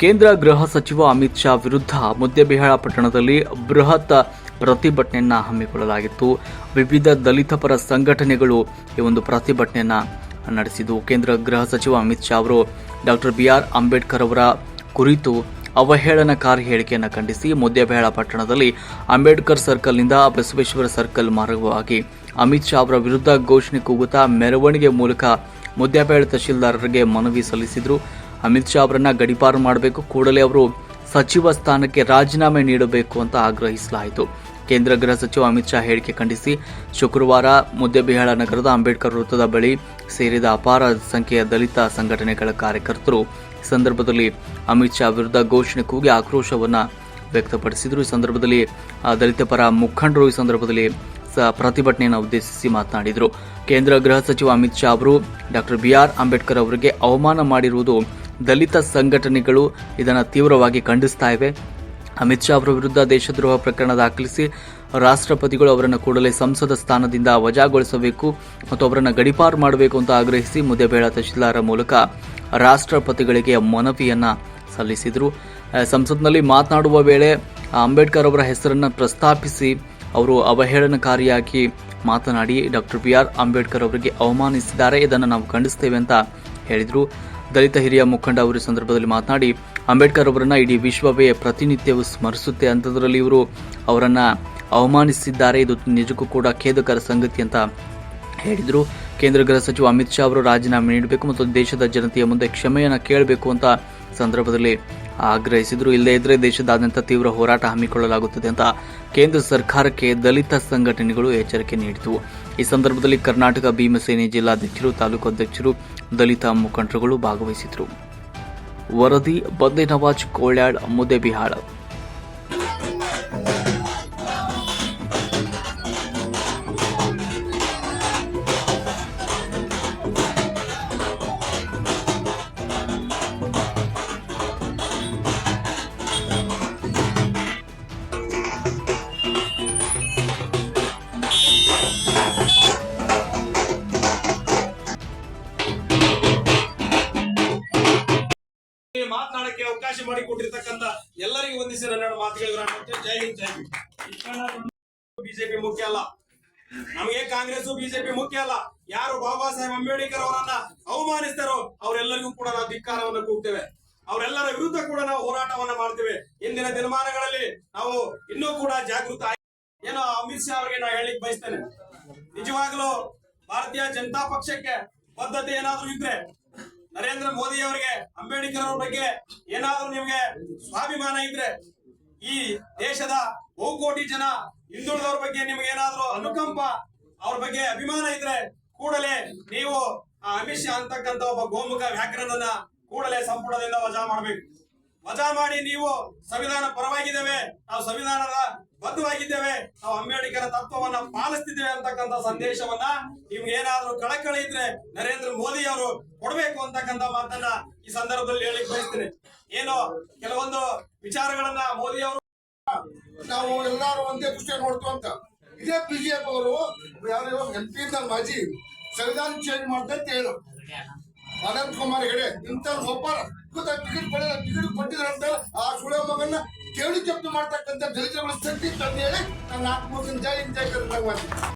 ಕೇಂದ್ರ ಗೃಹ ಸಚಿವ ಅಮಿತ್ ಶಾ ವಿರುದ್ಧ ಮುದ್ದೆಬಿಹಾಳ ಪಟ್ಟಣದಲ್ಲಿ ಬೃಹತ್ ಪ್ರತಿಭಟನೆಯನ್ನು ಹಮ್ಮಿಕೊಳ್ಳಲಾಗಿತ್ತು. ವಿವಿಧ ದಲಿತ ಪರ ಸಂಘಟನೆಗಳು ಈ ಒಂದು ಪ್ರತಿಭಟನೆಯನ್ನು ನಡೆಸಿದ್ದು. ಕೇಂದ್ರ ಗೃಹ ಸಚಿವ ಅಮಿತ್ ಶಾ ಅವರು ಡಾಕ್ಟರ್ ಬಿ ಆರ್ ಅಂಬೇಡ್ಕರ್ ಅವರ ಕುರಿತು ಅವಹೇಳನಕಾರಿ ಹೇಳಿಕೆಯನ್ನು ಖಂಡಿಸಿ ಮುದ್ದೆಬೇಳ ಪಟ್ಟಣದಲ್ಲಿ ಅಂಬೇಡ್ಕರ್ ಸರ್ಕಲ್ನಿಂದ ಬಸವೇಶ್ವರ ಸರ್ಕಲ್ ಮಾರ್ಗವಾಗಿ ಅಮಿತ್ ಶಾ ಅವರ ವಿರುದ್ಧ ಘೋಷಣೆ ಕೂಗುತ್ತಾ ಮೆರವಣಿಗೆ ಮೂಲಕ ಮುದ್ದೆಬೇಳ ತಹಶೀಲ್ದಾರರಿಗೆ ಮನವಿ ಸಲ್ಲಿಸಿದರು. ಅಮಿತ್ ಶಾ ಅವರನ್ನ ಗಡಿಪಾರು ಮಾಡಬೇಕು. ಕೂಡಲೇ ಅವರು ಸಚಿವ ಸ್ಥಾನಕ್ಕೆ ರಾಜೀನಾಮೆ ನೀಡಬೇಕು ಅಂತ ಆಗ್ರಹಿಸಲಾಯಿತು. ಕೇಂದ್ರ ಗೃಹ ಸಚಿವ ಅಮಿತ್ ಶಾ ಹೇಳಿಕೆ ಖಂಡಿಸಿ ಶುಕ್ರವಾರ ಮುದ್ದೆಬಿಹಾಳ ನಗರದ ಅಂಬೇಡ್ಕರ್ ವೃತ್ತದ ಬಳಿ ಸೇರಿದ ಅಪಾರ ಸಂಖ್ಯೆಯ ದಲಿತ ಸಂಘಟನೆಗಳ ಕಾರ್ಯಕರ್ತರು ಸಂದರ್ಭದಲ್ಲಿ ಅಮಿತ್ ಶಾ ವಿರುದ್ಧ ಘೋಷಣೆ ಕೂಗಿ ಆಕ್ರೋಶವನ್ನ ವ್ಯಕ್ತಪಡಿಸಿದರು. ಈ ಸಂದರ್ಭದಲ್ಲಿ ದಲಿತ ಪರ ಮುಖಂಡರು ಈ ಸಂದರ್ಭದಲ್ಲಿ ಪ್ರತಿಭಟನೆಯನ್ನು ಉದ್ದೇಶಿಸಿ ಮಾತನಾಡಿದರು. ಕೇಂದ್ರ ಗೃಹ ಸಚಿವ ಅಮಿತ್ ಶಾ ಅವರು ಡಾಕ್ಟರ್ ಬಿ ಆರ್ ಅಂಬೇಡ್ಕರ್ ಅವರಿಗೆ ಅವಮಾನ ಮಾಡಿರುವುದು ದಲಿತ ಸಂಘಟನೆಗಳು ಇದನ್ನು ತೀವ್ರವಾಗಿ ಖಂಡಿಸ್ತಾ ಇವೆ. ಅಮಿತ್ ಶಾ ಅವರ ವಿರುದ್ಧ ದೇಶದ್ರೋಹ ಪ್ರಕರಣ ದಾಖಲಿಸಿ ರಾಷ್ಟ್ರಪತಿಗಳು ಅವರನ್ನು ಕೂಡಲೇ ಸಂಸದ ಸ್ಥಾನದಿಂದ ವಜಾಗೊಳಿಸಬೇಕು ಮತ್ತು ಅವರನ್ನು ಗಡಿಪಾರು ಮಾಡಬೇಕು ಅಂತ ಆಗ್ರಹಿಸಿ ಮುದ್ದೆಬೇಳ ತಹಶೀಲ್ದಾರ ಮೂಲಕ ರಾಷ್ಟ್ರಪತಿಗಳಿಗೆ ಮನವಿಯನ್ನ ಸಲ್ಲಿಸಿದರು. ಸಂಸತ್ನಲ್ಲಿ ಮಾತನಾಡುವ ವೇಳೆ ಅಂಬೇಡ್ಕರ್ ಅವರ ಹೆಸರನ್ನು ಪ್ರಸ್ತಾಪಿಸಿ ಅವರು ಅವಹೇಳನಕಾರಿಯಾಗಿ ಮಾತನಾಡಿ ಡಾಕ್ಟರ್ ಬಿ ಆರ್ ಅಂಬೇಡ್ಕರ್ ಅವರಿಗೆ ಅವಮಾನಿಸಿದ್ದಾರೆ. ಇದನ್ನು ನಾವು ಖಂಡಿಸ್ತೇವೆ ಅಂತ ಹೇಳಿದರು. ದಲಿತ ಹಿರಿಯ ಮುಖಂಡ ಅವರು ಸಂದರ್ಭದಲ್ಲಿ ಮಾತನಾಡಿ, ಅಂಬೇಡ್ಕರ್ ಅವರನ್ನ ಇಡೀ ವಿಶ್ವವೇ ಪ್ರತಿನಿತ್ಯವೂ ಸ್ಮರಿಸುತ್ತೆ ಅಂಥದ್ರಲ್ಲಿ ಇವರು ಅವರನ್ನ ಅವಮಾನಿಸಿದ್ದಾರೆ. ಇದು ನಿಜಕ್ಕೂ ಕೂಡ ಖೇದಕರ ಸಂಗತಿ ಅಂತ ಹೇಳಿದರು. ಕೇಂದ್ರ ಗೃಹ ಸಚಿವ ಅಮಿತ್ ಶಾ ಅವರು ರಾಜೀನಾಮೆ ನೀಡಬೇಕು ಮತ್ತು ದೇಶದ ಜನತೆಯ ಮುಂದೆ ಕ್ಷಮೆಯನ್ನು ಕೇಳಬೇಕು ಅಂತ ಸಂದರ್ಭದಲ್ಲಿ ಆಗ್ರಹಿಸಿದರು. ಇಲ್ಲದೇ ಇದ್ರೆ ದೇಶದಾದ್ಯಂತ ತೀವ್ರ ಹೋರಾಟ ಹಮ್ಮಿಕೊಳ್ಳಲಾಗುತ್ತದೆ ಅಂತ ಕೇಂದ್ರ ಸರ್ಕಾರಕ್ಕೆ ದಲಿತ ಸಂಘಟನೆಗಳು ಎಚ್ಚರಿಕೆ ನೀಡಿದವು. ಈ ಸಂದರ್ಭದಲ್ಲಿ ಕರ್ನಾಟಕ ಭೀಮಸೇನೆ ಜಿಲ್ಲಾಧ್ಯಕ್ಷರು, ತಾಲೂಕು ಅಧ್ಯಕ್ಷರು, ದಲಿತ ಮುಖಂಡರುಗಳು ಭಾಗವಹಿಸಿದರು ವರದಿ ಬಂದೆ ನವಾಜ್ ಕೋಳ್ಯಾಡ್ ಮುದ್ದೆಬಿಹಾಳ ಮಾತನಾಡಕ್ಕೆ ಅವಕಾಶ ಮಾಡಿಕೊಟ್ಟಿರ್ತಕ್ಕಂಥ ಎಲ್ಲರಿಗೂ ವಂದಿಸಿ ನನ್ನ ಮಾತುಗಳಿಗೆ. ಜೈ ಹಿಂದ್, ಜೈ ಬಿಜೆಪಿ ಮುಖ್ಯ ಅಲ್ಲ. ನಮಗೆ ಕಾಂಗ್ರೆಸ್ ಬಿಜೆಪಿ ಮುಖ್ಯ ಅಲ್ಲ. ಯಾರು ಬಾಬಾ ಸಾಹೇಬ್ ಅಂಬೇಡ್ಕರ್ ಅವರನ್ನ ಅವಮಾನಿಸ್ತಾರೋ ಅವರೆಲ್ಲರಿಗೂ ಕೂಡ ನಾವು ಧಿಕ್ಕಾರವನ್ನು ಕೂಗ್ತೇವೆ. ಅವರೆಲ್ಲರ ವಿರುದ್ಧ ಕೂಡ ನಾವು ಹೋರಾಟವನ್ನ ಮಾಡ್ತೇವೆ. ಇಂದಿನ ದಿನಮಾನಗಳಲ್ಲಿ ನಾವು ಇನ್ನೂ ಕೂಡ ಜಾಗೃತ ಏನೋ ಅಮಿತ್ ಶಾ ಅವರಿಗೆ ನಾ ಹೇಳಿಕ್ ಬಯಸ್ತೇನೆ. ನಿಜವಾಗ್ಲೂ ಭಾರತೀಯ ಜನತಾ ಪಕ್ಷಕ್ಕೆ ಬದ್ಧತೆ ಏನಾದ್ರೂ ಇದ್ರೆ ನರೇಂದ್ರ ಮೋದಿ ಅವರಿಗೆ, ಅಂಬೇಡ್ಕರ್ ಅವ್ರ ಬಗ್ಗೆ ಏನಾದ್ರೂ ನಿಮ್ಗೆ ಸ್ವಾಭಿಮಾನ ಇದ್ರೆ ಈ ದೇಶದ ಬಹುಕೋಟಿ ಜನ ಹಿಂದುಳಿದವ್ರ ಬಗ್ಗೆ ನಿಮ್ಗೆ ಏನಾದ್ರೂ ಅನುಕಂಪ ಅವ್ರ ಬಗ್ಗೆ ಅಭಿಮಾನ ಇದ್ರೆ ಕೂಡಲೇ ನೀವು ಆ ಅಮಿತ್ ಶಾ ಅಂತಕ್ಕಂತ ಒಬ್ಬ ಗೋಮುಖ ವ್ಯಾಕರಣನ ಕೂಡಲೇ ಸಂಪುಟದಿಂದ ವಜಾ ಮಾಡ್ಬೇಕು. ವಜಾ ಮಾಡಿ ನೀವು ಸಂವಿಧಾನ ಪರವಾಗಿದ್ದೇವೆ, ನಾವು ಸಂವಿಧಾನದ ಬದ್ಧವಾಗಿದ್ದೇವೆ, ನಾವು ಅಂಬೇಡ್ಕರ್ ತತ್ವವನ್ನ ಪಾಲಿಸ್ತಿದ್ದೇವೆ ಅಂತಕ್ಕಂಥ ಸಂದೇಶವನ್ನ ನಿಮ್ಗೆ ಏನಾದ್ರೂ ಕಳಕಳಿ ಇದ್ರೆ ನರೇಂದ್ರ ಮೋದಿ ಅವರು ಕೊಡಬೇಕು ಅಂತಕ್ಕಂಥ ಮಾತನ್ನ ಈ ಸಂದರ್ಭದಲ್ಲಿ ಹೇಳಿ ಬಯಸ್ತೇನೆ. ಏನು, ಕೆಲವೊಂದು ವಿಚಾರಗಳನ್ನ ಮೋದಿ ಅವರು ನಾವು ಎಲ್ಲಾರು ಒಂದೇ ದೃಷ್ಟಿ ನೋಡ್ತು ಅಂತ. ಇದೇ ಬಿಜೆಪಿ ಅವರು, ಯಾರು ಎಂ ಪಿ ಮಾಜಿ ಸಂವಿಧಾನ ಚೇಂಜ್ ಮಾಡ್ತಾ ಅಂತ ಹೇಳು. ಅನಂತ್ ಕುಮಾರ್ ಹೆಡೆ ಇಂಥ ಒಬ್ಬ ಟಿಕೆಟ್ ಪಡೆದ ಟಿಕೆಟ್ ಕೊಟ್ಟಿದ್ರಂತ ಆ ಸುಳೆ ಮಗನ್ನ ಕೇಳಿ ಜಪ್ತು ಮಾಡ್ತಕ್ಕಂಥ ದಲಿತಗಳ ಶಕ್ತಿ ತಂದು ಹೇಳಿ ನನ್ನ ಆತ್ಮೋದನ್ ಜೈ ಜೈ